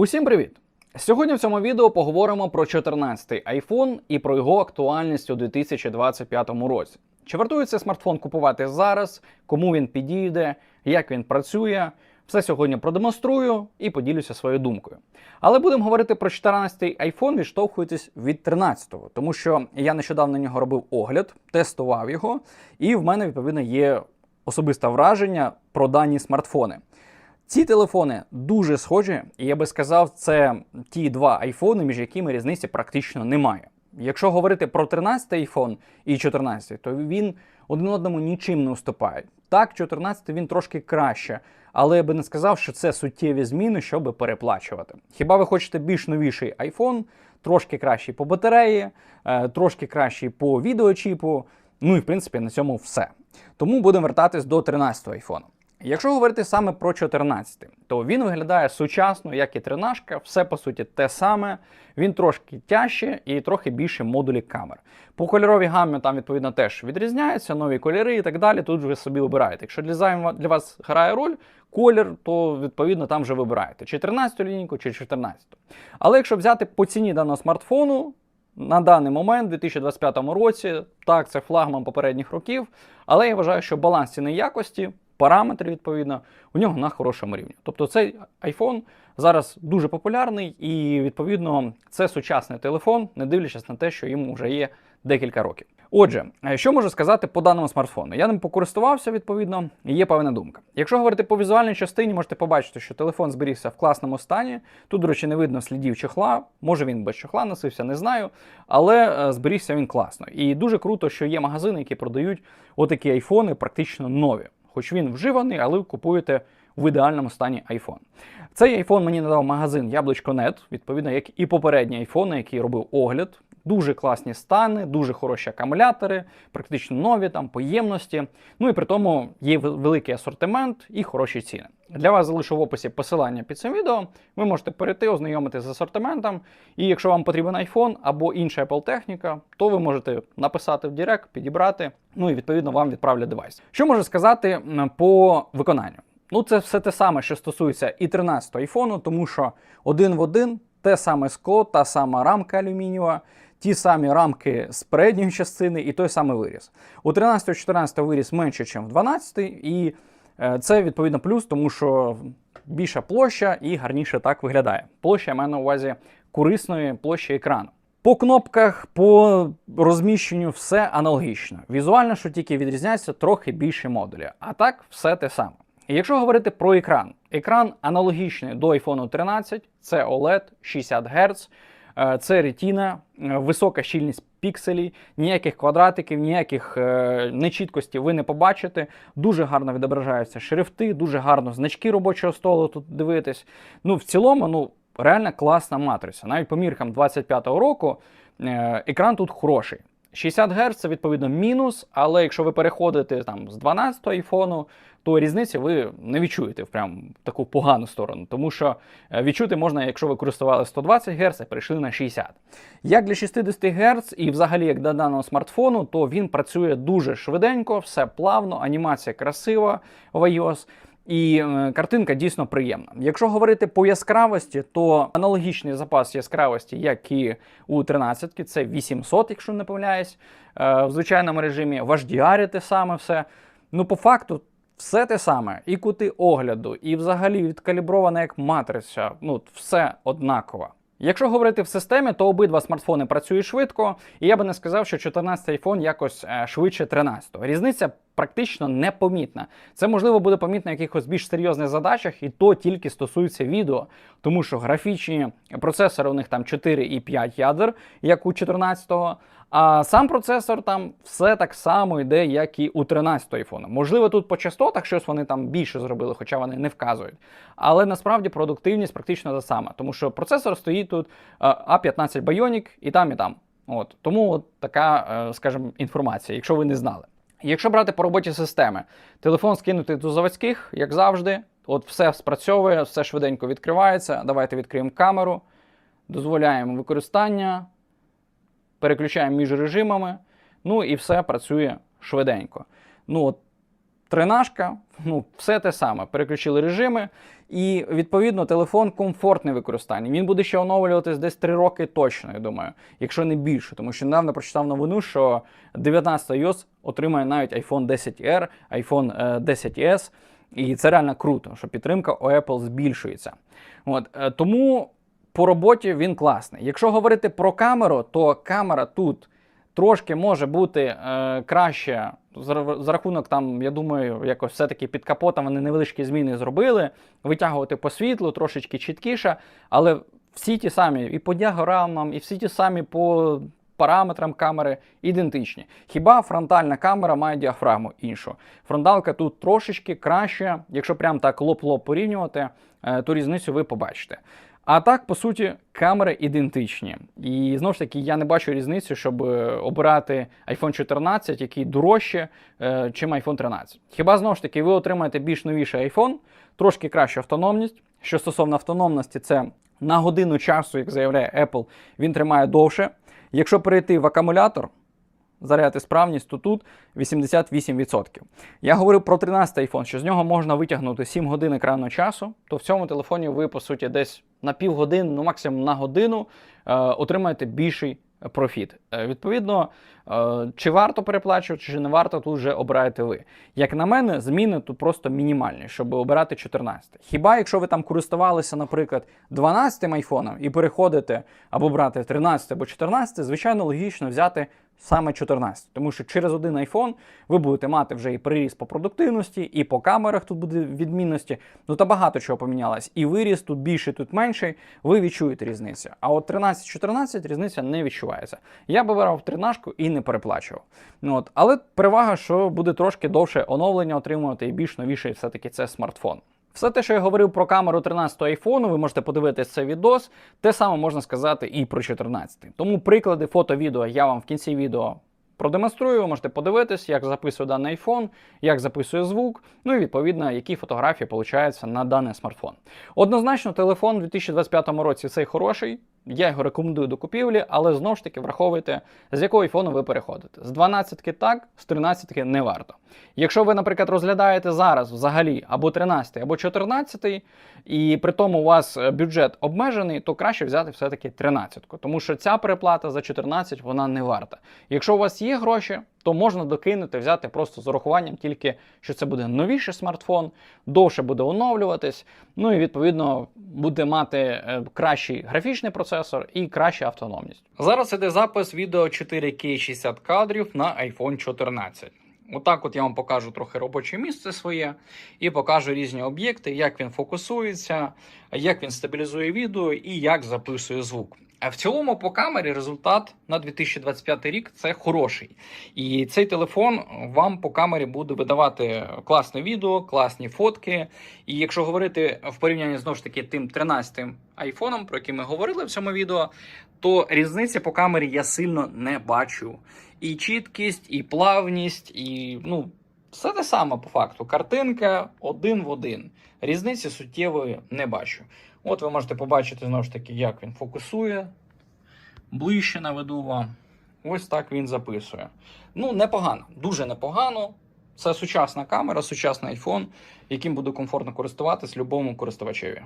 Усім привіт! Сьогодні в цьому відео поговоримо про 14-й iPhone і про його актуальність у 2025 році. Чи вартується смартфон купувати зараз, кому він підійде, як він працює? Все сьогодні продемонструю і поділюся своєю думкою. Але будемо говорити про 14-й iPhone, відштовхуючись від 13-го, тому що я нещодавно на нього робив огляд, тестував його, і в мене відповідно є особисте враження про дані смартфони. Ці телефони дуже схожі, і я би сказав, це ті два айфони, між якими різниці практично немає. Якщо говорити про 13 iPhone і 14, то він один одному нічим не уступає. Так, 14 він трошки краще, але я би не сказав, що це суттєві зміни, щоб переплачувати. Хіба ви хочете більш новіший iPhone, трошки кращий по батареї, е, трошки кращий по відеочіпу, ну і в принципі на цьому все. Тому будемо вертатись до 13 iPhone. Якщо говорити саме про 14, то він виглядає сучасно, як і 13, все по суті те саме. Він трошки тяжче і трохи більше модулі камер. По кольоровій гаммі там відповідно теж відрізняються, нові кольори і так далі. Тут ви собі вибираєте. Якщо дизайн для вас грає роль, колір, то відповідно там вже вибираєте чи 13 лінійку, чи 14. Але якщо взяти по ціні даного смартфону, на даний момент, у 2025 році, так, це флагман попередніх років, але я вважаю, що баланс ціни якості параметри, відповідно, у нього на хорошому рівні. Тобто цей iPhone зараз дуже популярний і, відповідно, це сучасний телефон, не дивлячись на те, що йому вже є декілька років. Отже, е, що можу сказати по даному смартфону? Я ним покористувався, відповідно, і є певна думка. Якщо говорити по візуальній частині, можете побачити, що телефон зберігся в класному стані. Тут, до речі, не видно слідів чехла. Може він без чехла носився, не знаю. Але е, зберігся він класно. І дуже круто, що є магазини, які продають отакі айфони практично нові хоч він вживаний, але ви купуєте в ідеальному стані iPhone. Цей iPhone мені надав магазин Яблучко.нет, відповідно, як і попередні айфони, який робив огляд. Дуже класні стани, дуже хороші акумулятори, практично нові там поємності. Ну і при тому є великий асортимент і хороші ціни. Для вас залишу в описі посилання під цим відео. Ви можете перейти, ознайомитися з асортиментом. І якщо вам потрібен iPhone або інша Apple техніка, то ви можете написати в Директ, підібрати. Ну і відповідно вам відправлять девайс. Що можу сказати по виконанню? Ну, це все те саме, що стосується і 13 айфону, тому що один в один те саме скло, та сама рамка алюмінієва, ті самі рамки з передньої частини і той самий виріс. У 13-14 виріс менше, ніж в 12, і це відповідно плюс, тому що більша площа і гарніше так виглядає. Площа я маю на увазі корисної площі екрану. По кнопках, по розміщенню все аналогічно. Візуально, що тільки відрізняється, трохи більше модулі. А так, все те саме. Якщо говорити про екран, екран аналогічний до iPhone 13, це OLED 60 Гц, е, це Retina, е, висока щільність пікселів, ніяких квадратиків, ніяких нечіткості нечіткостей ви не побачите. Дуже гарно відображаються шрифти, дуже гарно значки робочого столу тут дивитись. Ну, в цілому, ну, реально класна матриця. Навіть по міркам 25-го року екран тут хороший. 60 Гц це відповідно мінус, але якщо ви переходите там з 12 го айфону, то різниці ви не відчуєте в прям таку погану сторону, тому що е, відчути можна, якщо ви користували 120 Гц, а перейшли на 60. Як для 60 Гц і взагалі як для даного смартфону, то він працює дуже швиденько, все плавно, анімація красива в iOS. І е, картинка дійсно приємна. Якщо говорити по яскравості, то аналогічний запас яскравості, як і у 13 це 800, якщо не помиляюсь, е, в звичайному режимі в HDR те саме все. Ну, по факту, все те саме, і кути огляду, і взагалі відкалібрована як матриця, ну, все однаково. Якщо говорити в системі, то обидва смартфони працюють швидко, і я би не сказав, що 14 iPhone якось е, швидше 13-го. Різниця практично непомітна. Це можливо буде помітно в якихось більш серйозних задачах, і то тільки стосується відео, тому що графічні процесори у них там 4 і 5 ядер, як у 14-го. А сам процесор там все так само йде, як і у 13 айфона. Можливо, тут по частотах щось вони там більше зробили, хоча вони не вказують. Але насправді продуктивність практично та сама, тому що процесор стоїть тут A15 Bionic і там, і там. От Тому от така, е, скажімо, інформація, якщо ви не знали. Якщо брати по роботі системи, телефон скинути до заводських, як завжди, от все спрацьовує, все швиденько відкривається. Давайте відкриємо камеру, дозволяємо використання, переключаємо між режимами, ну і все працює швиденько. Ну, от, Тринашка, ну, все те саме. Переключили режими. І відповідно телефон комфортний в використанні. Він буде ще оновлюватись десь 3 роки точно, я думаю, якщо не більше. Тому що недавно прочитав новину, що 19 iOS отримає навіть iPhone 10R, iPhone е, 10s. І це реально круто, що підтримка у Apple збільшується. От, е, тому по роботі він класний. Якщо говорити про камеру, то камера тут трошки може бути е, краще за, рахунок там, я думаю, якось все-таки під капотом вони невеличкі зміни зробили. Витягувати по світлу, трошечки чіткіше, але всі ті самі і по діаграмам, і всі ті самі по параметрам камери ідентичні. Хіба фронтальна камера має діафрагму іншу? Фронталка тут трошечки краще, якщо прям так лоб-лоб порівнювати, е, то різницю ви побачите. А так, по суті, камери ідентичні. І знову ж таки, я не бачу різниці, щоб е, обирати iPhone 14, який дорожче, е, чим iPhone 13. Хіба знову ж таки ви отримаєте більш новіший iPhone, трошки кращу автономність. Що стосовно автономності, це на годину часу, як заявляє Apple, він тримає довше. Якщо перейти в акумулятор, заряди справність, то тут 88%. Я говорив про 13 iPhone, що з нього можна витягнути 7 годин екранного часу, то в цьому телефоні ви, по суті, десь на півгодини, ну максимум на годину е, отримаєте більший профіт. Е, відповідно, е, чи варто переплачувати, чи не варто, тут вже обираєте ви. Як на мене, зміни тут просто мінімальні, щоб обирати 14. Хіба якщо ви там користувалися, наприклад, 12 айфоном і переходите або брати 13 або 14, звичайно, логічно взяти саме 14. Тому що через один iPhone ви будете мати вже і приріст по продуктивності, і по камерах тут буде відмінності. Ну та багато чого помінялось. І виріс тут більший, тут менший. Ви відчуєте різницю. А от 13-14 різниця не відчувається. Я би брав 13 і не переплачував. Ну, от. Але перевага, що буде трошки довше оновлення отримувати і більш новіший все-таки це смартфон. Все те, що я говорив про камеру 13 айфону, ви можете подивитися цей відос. Те саме можна сказати і про 14. Тому приклади фото, відео я вам в кінці відео продемонструю. Ви можете подивитись, як записує даний iPhone, як записує звук, ну і відповідно, які фотографії получаються на даний смартфон. Однозначно, телефон у 2025 році цей хороший. Я його рекомендую до купівлі, але знову ж таки враховуйте, з якого айфону ви переходите. З 12-ки так, з 13-ки не варто. Якщо ви, наприклад, розглядаєте зараз взагалі або 13-й, або 14-й, і при тому у вас е, бюджет обмежений, то краще взяти все-таки 13-ку, тому що ця переплата за 14 вона не варта. Якщо у вас є гроші, то можна докинути, взяти просто з урахуванням, тільки що це буде новіший смартфон, довше буде оновлюватись, ну і відповідно буде мати е, кращий графічний процесор і краща автономність. Зараз іде запис відео 4К 60 кадрів на iPhone 14. Отак, от я вам покажу трохи робоче місце своє і покажу різні об'єкти, як він фокусується, як він стабілізує відео і як записує звук. В цілому по камері результат на 2025 рік це хороший. І цей телефон вам по камері буде видавати класне відео, класні фотки. І якщо говорити в порівнянні знову ж таки тим 13 айфоном, про який ми говорили в цьому відео, то різниці по камері я сильно не бачу. І чіткість, і плавність, і ну, все те саме по факту. Картинка один в один. Різниці суттєвої не бачу. От ви можете побачити знову ж таки, як він фокусує. Ближче наведу вам. Ось так він записує. Ну, непогано, дуже непогано. Це сучасна камера, сучасний iPhone, яким буде комфортно користуватись любому користувачеві.